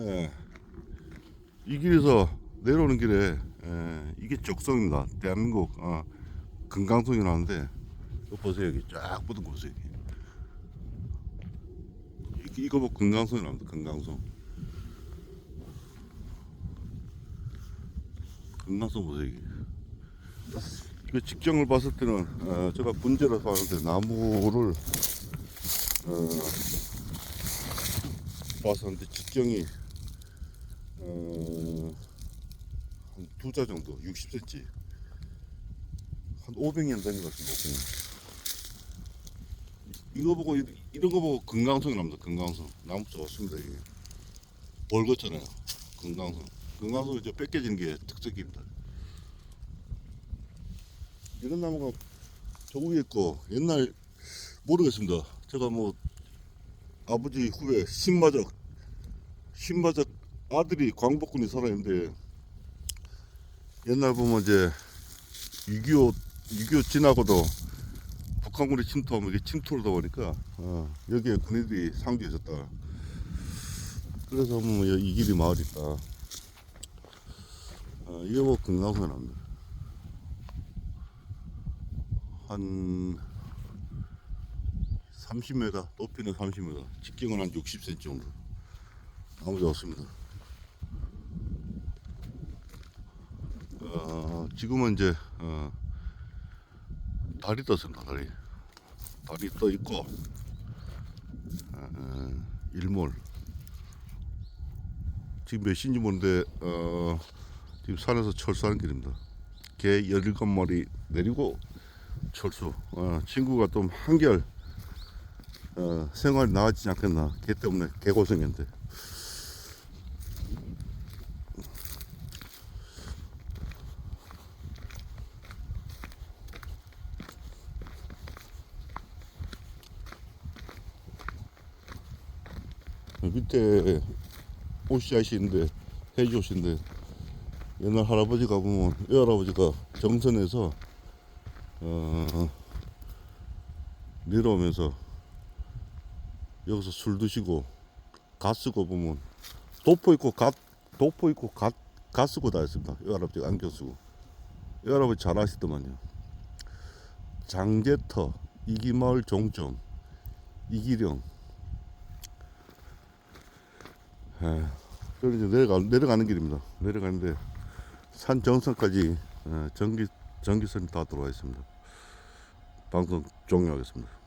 예. 이 길에서 내려오는 길에 예, 이게 적성입니다. 대한민국 어, 금강송이 나는데 보세요 여기 쫙 뻗은 거 보세요. 여기. 이- 이거 뭐 금강송이 나옵니다. 금강송. 금강송 보세요 여기. 이거 직경을 봤을 때는 어, 제가 분재라서 하는데 나무를 어, 봤었는데 직경이 어, 한두 자 정도 60cm 한 500년 된 것 같습니다 500년. 이거 보고 이- 이런 거 보고 금강송이 납니다 금강송 나무 좋습니다 이게. 벌겋잖아요 금강송 금강송이 저 뺏겨지는 게 특색입니다. 이런 나무가 저 위에 있고 옛날 모르겠습니다. 제가 뭐 아버지 후배 신마적 신마적 아들이 광복군이 살아있는데 옛날 보면 이제 6.25 6.25 지나고도 북한군이 침투하면 이게 침투를 하다 보니까 어, 여기에 군인들이 상주했었다. 그래서 뭐 이 길이 마을이 있다. 어, 이게 뭐 금강송에 납니다. 한 30m, 높이는 30m, 직경은 한 60cm 정도. 너무 좋습니다. 어, 지금은 이제 어, 달이 떴습니다. 달이 달이 떠 있고 어, 일몰 지금 몇 시인지 모르는데 어, 지금 산에서 철수하는 길입니다. 개 17마리 내리고 철수. 어, 친구가 좀 한결 어, 생활이 나아지지 않겠나. 개 때문에 개 고생했는데. 밑에 옷이 아시는데 해지 옷인데 옛날 할아버지가 보면 외할아버지가 정선에서 어, 내려오면서 여기서 술 드시고 가 쓰고 보면 도포 입고 가 도포 입고 가, 가 쓰고 다녔습니다. 외할아버지가 안경 쓰고 외할아버지 잘 아시더만요. 장제터 이기마을 종점 이기령 에, 그래 이제 내려가 내려가는 길입니다. 내려가는데 산 정상까지 에, 전기 전기선이 다 들어와 있습니다. 방송 종료하겠습니다.